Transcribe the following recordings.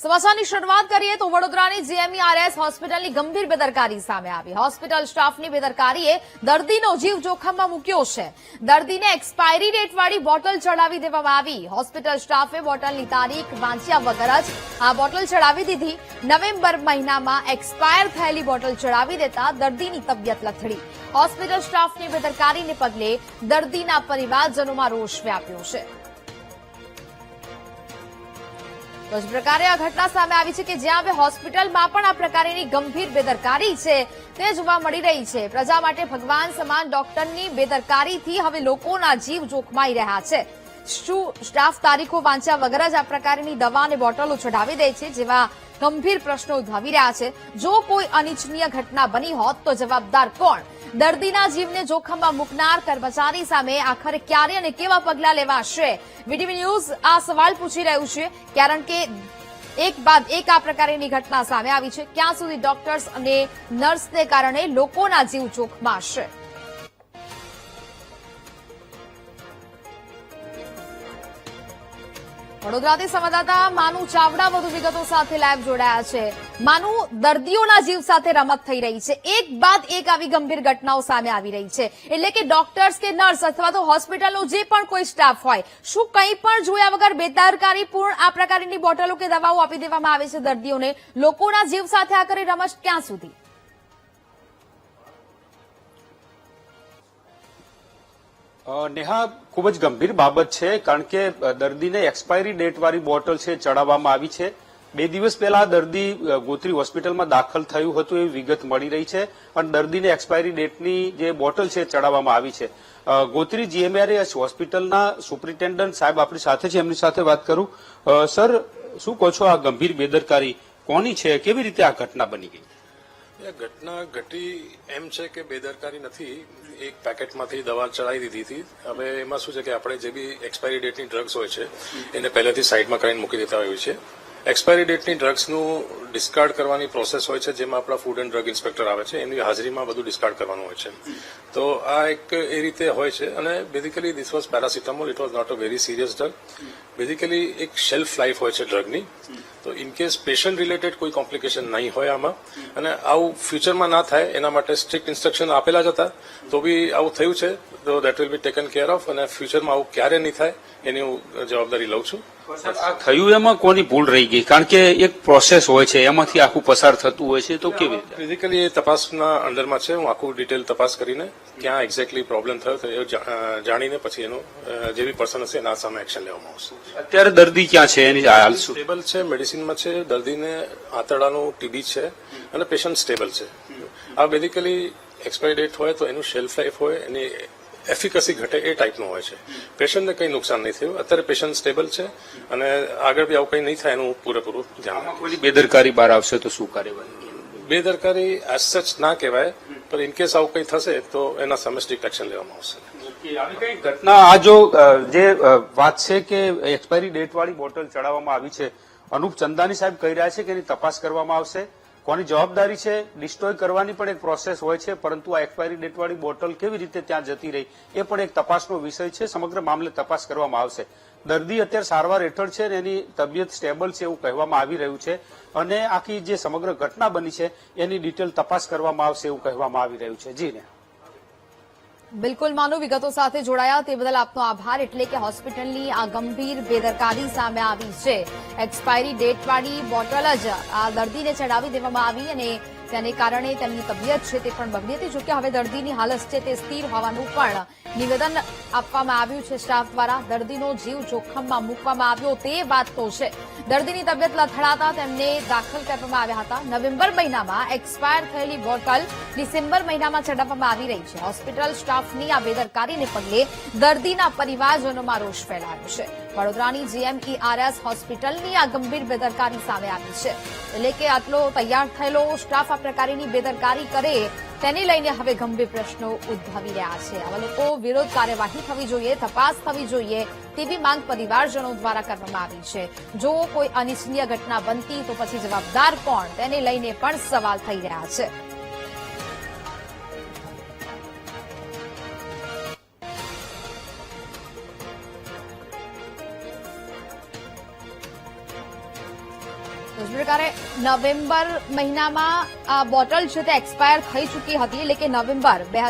સમાચારની શરૂઆત કરીએ તો વડોદરાની જીએમઈઆરએસ હોસ્પિટલની ગંભીર બેદરકારી સામે આવી. હોસ્પિટલ સ્ટાફની બેદરકારીએ દર્દીનો જીવ જોખમમાં મૂક્યો છે. દર્દીને એક્સપાયરી ડેટવાળી બોટલ ચડાવી દેવામાં આવી. હોસ્પિટલ સ્ટાફે બોટલની તારીખ વાંચ્યા વગર જ આ બોટલ ચડાવી દીધી. નવેમ્બર મહિનામાં એક્સપાયર થયેલી બોટલ ચડાવી દેતા દર્દીની તબિયત લથડી. હોસ્પિટલ સ્ટાફની બેદરકારીને પગલે દર્દીના પરિવારજનોમાં રોષ વ્યાપ્યો છે. તો જ પ્રકારે આ ઘટના સામે આવી છે કે જ્યાં હવે હોસ્પિટલમાં પણ આ પ્રકારની ગંભીર બેદરકારી છે તે જોવા મળી રહી છે. પ્રજા માટે ભગવાન સમાન ડોક્ટરની બેદરકારીથી હવે લોકોના જીવ જોખમાઈ રહ્યા છે. શું સ્ટાફ તારીખો વાંચ્યા વગર જ આ પ્રકારની દવા અને બોટલો ચઢાવી દે છે જેવા ગંભીર પ્રશ્નો ઉદ્ભવી રહ્યા છે. જો કોઈ અનિચ્છનીય ઘટના બની હોત તો જવાબદાર કોણ? દર્દીના જીવને જોખમમાં મૂકનાર કર્મચારી સામે આખરે ક્યારે અને કેવા પગલાં લેવાશે? વીટીવી ન્યૂઝ આ સવાલ પૂછી રહ્યું છે. કારણ કે એક બાદ એક આ પ્રકારની ઘટના સામે આવી છે. ક્યાં સુધી ડોક્ટર્સ અને નર્સને કારણે લોકોના જીવ જોખમાશે? વડોદરાથી સંવાદદાતા માનુ ચાવડા વધુ વિગતો સાથે લાઈવ જોડાયા છે. માનુ, દર્દીઓના જીવ સાથે રમત થઈ રહી છે. એક બાદ એક આવી ગંભીર ઘટનાઓ સામે આવી રહી છે. એટલે કે ડોક્ટર્સ કે નર્સ અથવા તો હોસ્પિટલનો જે પણ કોઈ સ્ટાફ હોય, શું કંઈ પણ જોયા વગર બેદરકારીપૂર્ણ આ પ્રકારની બોટલો કે દવાઓ આપી દેવામાં આવે છે દર્દીઓને? લોકોના જીવ સાથે આ કરી રમત ક્યાં સુધી? નેહા, ખૂબ જ ગંભીર બાબત છે, કારણ કે દર્દીને એક્સપાયરી ડેટવાળી બોટલ છે, ચડાવવામાં આવી છે. બે દિવસ પહેલા દર્દી ગોત્રી હોસ્પિટલમાં દાખલ થયું હતું એવી વિગત મળી રહી છે અને દર્દીને એક્સપાયરી ડેટની જે બોટલ છે, ચડાવવામાં આવી છે. ગોત્રી જીએમઆરએસ હોસ્પિટલના સુપ્રિન્ટેન્ડન્ટ સાહેબ આપણી સાથે છે, એમની સાથે વાત કરું. સર, શું કહો છો આ ગંભીર બેદરકારી કોની છે? કેવી રીતે આ ઘટના બની ગઈ? ઘટના ઘટી એમ છે કે બેદરકારી નથી. એક પેકેટમાંથી દવા ચડાવી દીધી હતી. હવે એમાં શું છે કે આપણે જે બી એક્સપાયરી ડેટની ડ્રગ્સ હોય છે, એને પહેલેથી સાઈડમાં કરીને મૂકી દેતા હોય છે. એક્સપાયરી ડેટની ડ્રગ્સનું ડિસ્કાર્ડ કરવાની પ્રોસેસ હોય છે, જેમાં આપણા ફૂડ એન્ડ ડ્રગ ઇન્સ્પેક્ટર આવે છે, એની હાજરીમાં બધું ડિસ્કાર્ડ કરવાનું હોય છે. તો આ એક એ રીતે હોય છે, અને basically this was paracetamol it was not a very serious drug basically એક શેલ્ફ લાઈફ હોય છે ડ્રગની તો ઇન કેસ પેશન્ટ રિલેટેડ કોઈ કોમ્પ્લિકેશન નહીં હોય આમાં, અને આવું ફ્યુચરમાં ના થાય, એના માટે સ્ટ્રિક્ટ ઇન્સ્ટ્રક્શન આપેલા જ હતા, તો બી આવું થયું છે. તો that will be taken care of અને ફ્યુચરમાં આવું ક્યારે નહીં થાય એની હું જવાબદારી લઉં છું. આ થયું એમાં કોની ભૂલ રહી ગઈ? કારણ કે એક પ્રોસેસ હોય છે એમાંથી આખું પસાર થતું હોય છે તો કેવી રીતે? ફિઝિકલી એ તપાસના અંડરમાં છે હું આખું ડિટેલ તપાસ કરીને ક્યાં એક્ઝેક્ટલી પ્રોબ્લેમ થયો તો એ જાણીને પછી એનું જે બી પર્સન હશે એના સામે એક્શન લેવામાં આવશે. અત્યારે દર્દી ક્યાં છે એની હાલ સ્ટેબલ છે મેડિસિનમાં છે દર્દીને આંતરડાનું ટીબી છે અને પેશન્ટ સ્ટેબલ છે. આ બેઝિકલી એક્સપાયરી ડેટ હોય તો એનું શેલ્ફ લાઈફ હોય એની એફિકસી ઘટે એ ટાઈપનું હોય છે. પેશન્ટને કંઈ નુકસાન નહીં થયું. અત્યારે પેશન્ટ સ્ટેબલ છે અને આગળ બી આવું કંઈ નહીં થાય એનું પૂરેપૂરું ધ્યાન. બેદરકારી બહાર આવશે તો શું કાર્યવાહી? બેદરકારી એઝ સચ ના કહેવાય પણ ઇન કેસ આવું કંઈ થશે તો એના સામે સ્ટ્રિક્ટ એક્શન લેવામાં આવશે. આવી ઘટના આ જો જે વાત છે કે એક્સપાયરી ડેટ વાળી બોટલ ચડાવવામાં આવી છે અનુપ ચંદાની સાહેબ કહી રહ્યા છે કે એની તપાસ કરવામાં આવશે. કોની જવાબદારી છે? ડિસ્ટ્રોય કરવાની પણ એક પ્રોસેસ હોય છે, પરંતુ આ એક્સપાયરી ડેટવાળી બોટલ કેવી રીતે ત્યાં જતી રહી, એ પણ એક તપાસનો વિષય છે. સમગ્ર મામલે તપાસ કરવામાં આવશે. દર્દી અત્યારે સારવાર હેઠળ છે ને એની તબિયત સ્ટેબલ છે એવું કહેવામાં આવી રહ્યું છે. અને આખી જે સમગ્ર ઘટના બની છે, એની ડિટેલ તપાસ કરવામાં આવશે એવું કહેવામાં આવી રહ્યું છે. જી ને. બિલકુલ માનો વિગતો સાથે જોડાયા. તે બદલ આપનો આભાર. એટલે કે હોસ્પિટલની આ ગંભીર બેદરકારી સામે આવી છે. એક્સપાયરી ડેટવાળી બોટલ જ આ દર્દીને ચડાવી દેવામાં આવી અને તેને કારણે તેમની તબિયત છે તે પણ બગડી હતી. જોકે હવે દર્દીની હાલત છે તે સ્થિર હોવાનું પણ નિવેદન આપવામાં આવ્યું છે સ્ટાફ દ્વારા. દર્દીનો જીવ જોખમમાં મૂકવામાં આવ્યો તે વાત તો છે. દર્દીની તબિયત લથડાતા તેમને દાખલ કરવામાં આવ્યા હતા. નવેમ્બર મહિનામાં એક્સપાયર થયેલી બોટલ ડિસેમ્બર મહિનામાં ચડાવવામાં આવી રહી છે. હોસ્પિટલ સ્ટાફની આ બેદરકારીને પગલે દર્દીના પરિવારજનોમાં રોષ ફેલાયો છે. વડોદરાની જીએમઈઆરએસ હોસ્પિટલની આ ગંભીર બેદરકારી સામે આવી છે. એટલે કે આટલો તૈયાર થયેલો સ્ટાફ આ પ્રકારની બેદરકારી કરે, તેને લઈને હવે ગંભીર પ્રશ્નો ઉદ્ભવી રહ્યા છે. આવા લોકો વિરોધ કાર્યવાહી થવી જોઈએ, તપાસ થવી જોઈએ તેવી માંગ પરિવારજનો દ્વારા કરવામાં આવી છે. જો કોઈ અનિચ્છનીય ઘટના બનતી તો પછી જવાબદાર કોણ? તેને લઈને પણ સવાલ થઈ રહ્યા છે. જ નવેમ્બર મહિનામાં આ બોટલ છે તે એક્સપાયર થઈ ચૂકી હતી, એટલે કે નવેમ્બર બે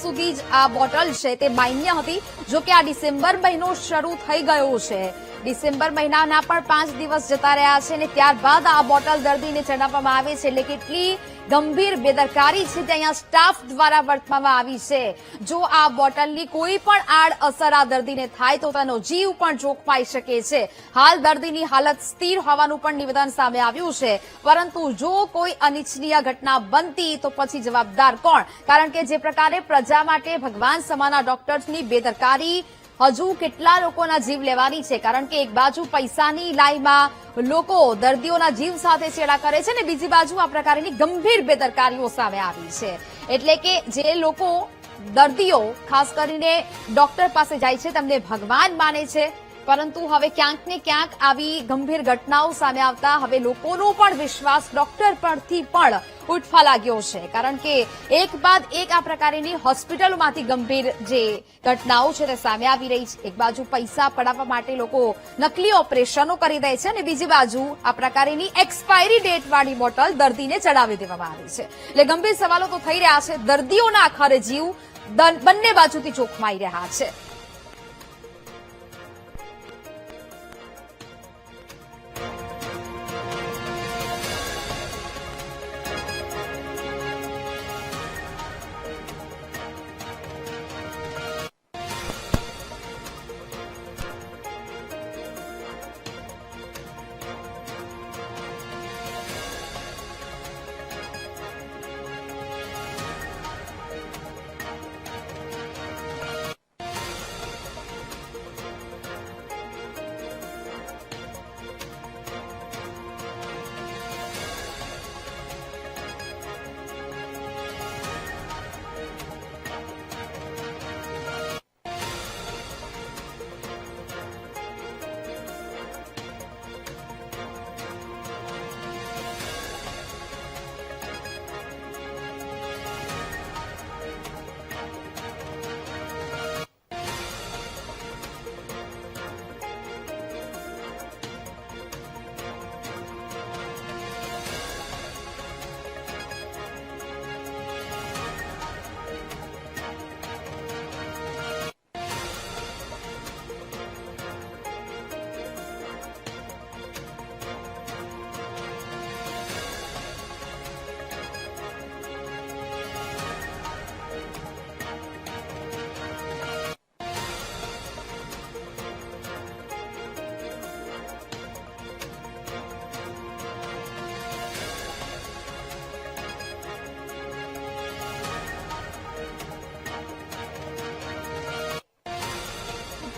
સુધી જ આ બોટલ છે તે માન્ય હતી, જો કે આ ડિસેમ્બર મહિનો શરૂ થઈ ગયો છે. ડિસેમ્બર મહિનાના પણ પાંચ દિવસ જતા રહ્યા છે અને ત્યારબાદ આ બોટલ દર્દીને ચડાવવામાં આવે છે, એટલે કેટલી ગંભીર બેદરકારી છે તે અહીંયા સ્ટાફ દ્વારા વર્તવામાં આવી છે. જો આ બોટલની કોઈ પણ આડ અસર આ દર્દીને થાય તો તેનો જીવ પણ જોખમાઈ શકે છે. હાલ દર્દીની હાલત સ્થિર હોવાનું પણ નિવેદન સામે આવ્યું છે. પરંતુ જો કોઈ અનિચ્છનીય ઘટના બનતી તો પછી જવાબદાર કોણ? કારણ કે જે પ્રકારે પ્રજા માટે ભગવાન સમાના ડોક્ટર્સની બેદરકારી હજુ કેટલા લોકોના જીવ લેવાની છે? કારણ કે એક બાજુ પૈસાની લાઈમાં લોકો દર્દીઓના જીવ સાથે છેડા કરે છે ને બીજી બાજુ આ પ્રકારની ગંભીર બેદરકારીઓ સામે આવી છે. એટલે કે જે લોકો દર્દીઓ, ખાસ કરીને ડોક્ટર પાસે જાય છે, તેમને ભગવાન માને છે પરંતુ હવે ક્યાંક ને ક્યાંક આવી ગંભીર ઘટનાઓ સામે આવતા હવે લોકોનો પણ વિશ્વાસ ડોક્ટર પરથી પણ ઉઠવા લાગ્યો છે. કારણ કે એક બાદ એક આ પ્રકારની હોસ્પિટલોમાંથી ગંભીર જે ઘટનાઓ છે તે સામે આવી રહી છે. એક બાજુ પૈસા પડાવવા માટે લોકો નકલી ઓપરેશનો કરી દે છે અને બીજી બાજુ આ પ્રકારની એક્સપાયરી ડેટ વાળી બોટલ દર્દીને ચડાવી દેવામાં આવી છે. એટલે ગંભીર સવાલો તો થઈ રહ્યા છે. દર્દીઓના આખરે જીવ બંને બાજુથી જોખમાઈ રહ્યા છે.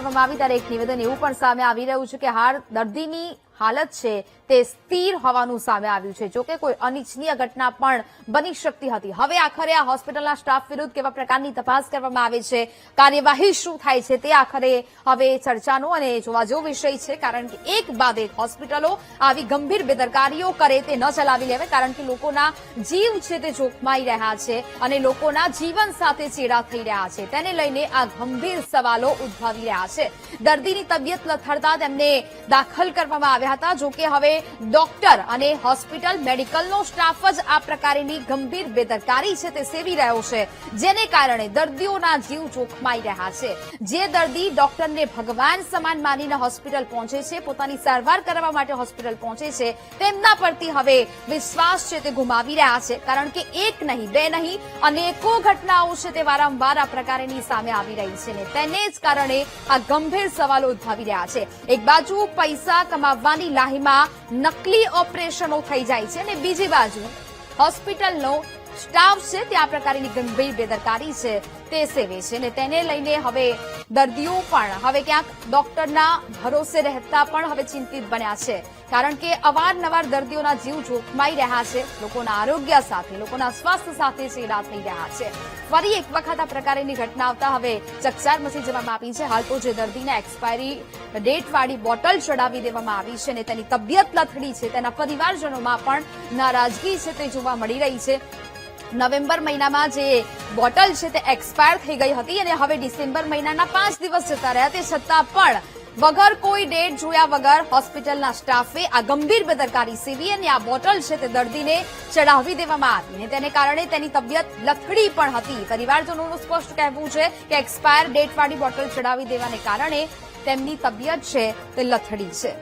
કરવામાં આવી ત્યારે એક નિવેદન એવું પણ સામે આવી રહ્યું છે કે હાલ દર્દીની હાલત છે તે સ્થિર હોવાનું સામે આવ્યું છે. જોકે કોઈ અનિચ્છનીય ઘટના પણ બની શકતી હતી. હવે આખરે આ હોસ્પિટલના સ્ટાફ વિરુદ્ધ કેવા પ્રકારની તપાસ કરવામાં આવે છે? કાર્યવાહી શું થાય છે તે આખરે હવે ચર્ચાનો અને જોવા જેવો વિષય છે. કારણ કે એક બાદ એક હોસ્પિટલો આવી ગંભીર બેદરકારીઓ કરે તે ન ચલાવી લેવે, કારણ કે લોકોના જીવ છે તે જોખમાઈ રહ્યા છે અને લોકોના જીવન સાથે ચેડા થઈ રહ્યા છે. તેને લઈને આ ગંભીર સવાલો ઉદભવી રહ્યા છે. દર્દીની તબિયત લથડતા તેમને દાખલ કરવામાં આવ્યા હતા. જો કે હવે ડોક્ટર અને હોસ્પિટલ મેડિકલનો સ્ટાફ જ આ પ્રકારની ગંભીર બેદરકારી છે તે સેવી રહ્યો છે. જેને કારણે દર્દીઓના જીવ જોખમાઈ રહ્યા છે. જે દર્દી ડોક્ટરને ભગવાન સમાન માનીને હોસ્પિટલ પહોંચે છે, પોતાની સારવાર કરવા માટે હોસ્પિટલ પહોંચે છે, તેમના પરથી હવે વિશ્વાસ છે તે ગુમાવી રહ્યા છે. કારણ કે એક નહીં, બે નહીં, અનેકો ઘટનાઓ છે તે વારંવાર આ પ્રકારની સામે આવી રહી છે તેને જ કારણે આ ગંભીર સવાલો ઉદભાવી રહ્યા છે. એક બાજુ પૈસા કમાવવાની લાહીમાં નકલી ઓપરેશનો થઈ જાય છે અને બીજી બાજુ હોસ્પિટલનો સ્ટાફ છે તે આ પ્રકારની ગંભીર બેદરકારી છે તે સેવે છે અને તેને લઈને હવે દર્દીઓ પણ હવે ક્યાંક ડોક્ટરના ભરોસે રહેતા પણ હવે ચિંતિત બન્યા છે. કારણ કે અવારનવાર દર્દીઓના જીવ જોખમાઈ રહ્યા છે. લોકોના આરોગ્ય સાથે, લોકોના સ્વાસ્થ્ય સાથે ચેડા થઈ રહ્યા છે. ફરી એક વખત આ પ્રકારની ઘટના આવતા હવે ચકચાર મચી જવામાં આવી છે. હાલ તો જે દર્દીને એક્સપાયરી ડેટ વાળી બોટલ ચડાવી દેવામાં આવી છે અને તેની તબિયત લથડી છે. તેના પરિવારજનોમાં પણ નારાજગી છે તે જોવા મળી રહી છે. નવેમ્બર મહિનામાં જે બોટલ છે તે એક્સપાયર થઈ ગઈ હતી અને હવે ડિસેમ્બર મહિનાના પાંચ દિવસ જતા રહ્યા તે છતાં પણ વગર કોઈ ડેટ જોયા વગર હોસ્પિટલના સ્ટાફે આ ગંભીર બેદરકારી સેવી અને આ બોટલ છે તે દર્દીને ચડાવી દેવામાં આવી અને તેને કારણે તેની તબિયત લથડી પણ હતી. પરિવારજનોનું સ્પષ્ટ કહેવું છે કે એક્સપાયર ડેટવાળી બોટલ ચડાવી દેવાને કારણે તેમની તબિયત છે તે લથડી છે.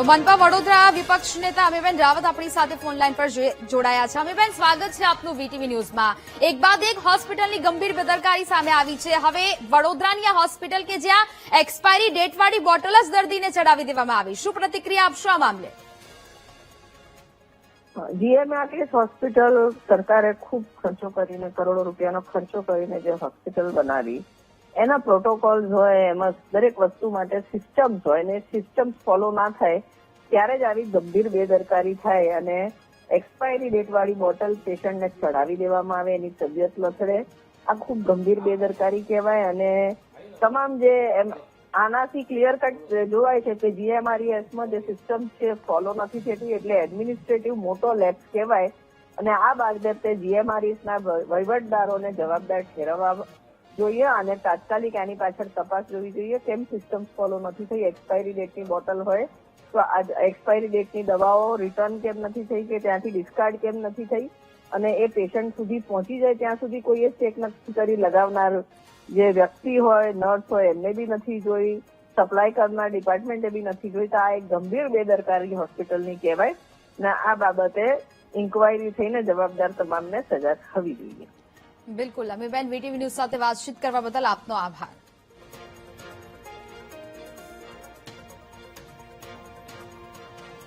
તો મનપા વડોદરા વિપક્ષ નેતા અમીબેન રાવત આપણી સાથે ફોન લાઈન પર જોડાયા છે. અમીબેન, સ્વાગત છે આપનું વીટીવી ન્યૂઝમાં. એક બાદ એક હોસ્પિટલની ગંભીર બેદરકારી સામે આવી છે. હવે વડોદરાની આ હોસ્પિટલ કે જ્યાં એક્સપાયરી ડેટ વાળી બોટલ જ દર્દીને ચડાવી દેવામાં આવી. શું પ્રતિક્રિયા આપશો આ મામલે? જીએમઆરટીએસ હોસ્પિટલ સરકારે ખૂબ ખર્ચો કરીને, કરોડો રૂપિયાનો ખર્ચો કરીને જે હોસ્પિટલ બનાવી એના પ્રોટોકોલ્સ હોય, એમાં દરેક વસ્તુ માટે સિસ્ટમ્સ હોય અને સિસ્ટમ્સ ફોલો ના થાય, ત્યારે જ આવી ગંભીર બેદરકારી થાય અને એક્સપાયરી ડેટ વાળી બોટલ પેશન્ટને ચડાવી દેવામાં આવે, એની તબિયત લથડે. આ ખૂબ ગંભીર બેદરકારી કહેવાય અને તમામ જે આનાથી ક્લિયર કટ જોવાય છે કે જીએમઆરઈએસમાં જે સિસ્ટમ છે ફોલો નથી થતી, એટલે એડમિનિસ્ટ્રેટિવ મોટો લેપ્સ કહેવાય. અને આ બાબતે જીએમઆરએસ ના વહીવટદારોને જવાબદાર ઠેરવવા જોઈએ અને તાત્કાલિક એની પાછળ તપાસ જોવી જોઈએ. કેમ સિસ્ટમ ફોલો નથી થઈ? એક્સપાયરી ડેટની બોટલ હોય તો આ એક્સપાયરી ડેટની દવાઓ રિટર્ન કેમ નથી થઈ કે ત્યાંથી ડિસ્કાર્ડ કેમ નથી થઈ? અને એ પેશન્ટ સુધી પહોંચી જાય ત્યાં સુધી કોઈએ ચેક નથી કરી. લગાવનાર જે વ્યક્તિ હોય નર્સ હોય, એમને બી નથી જોઈ. સપ્લાય કરનાર ડિપાર્ટમેન્ટે બી નથી જોઈ. તો આ એક ગંભીર બેદરકારી હોસ્પિટલની કહેવાય. ને, આ બાબતે ઇન્કવાયરી થઈને જવાબદાર તમામને સજા થવી જોઈએ. બિલકુલ. અમીબેન વીટીવી ન્યૂઝ સાથે વાતચીત કરવા બદલ આપનો આભાર.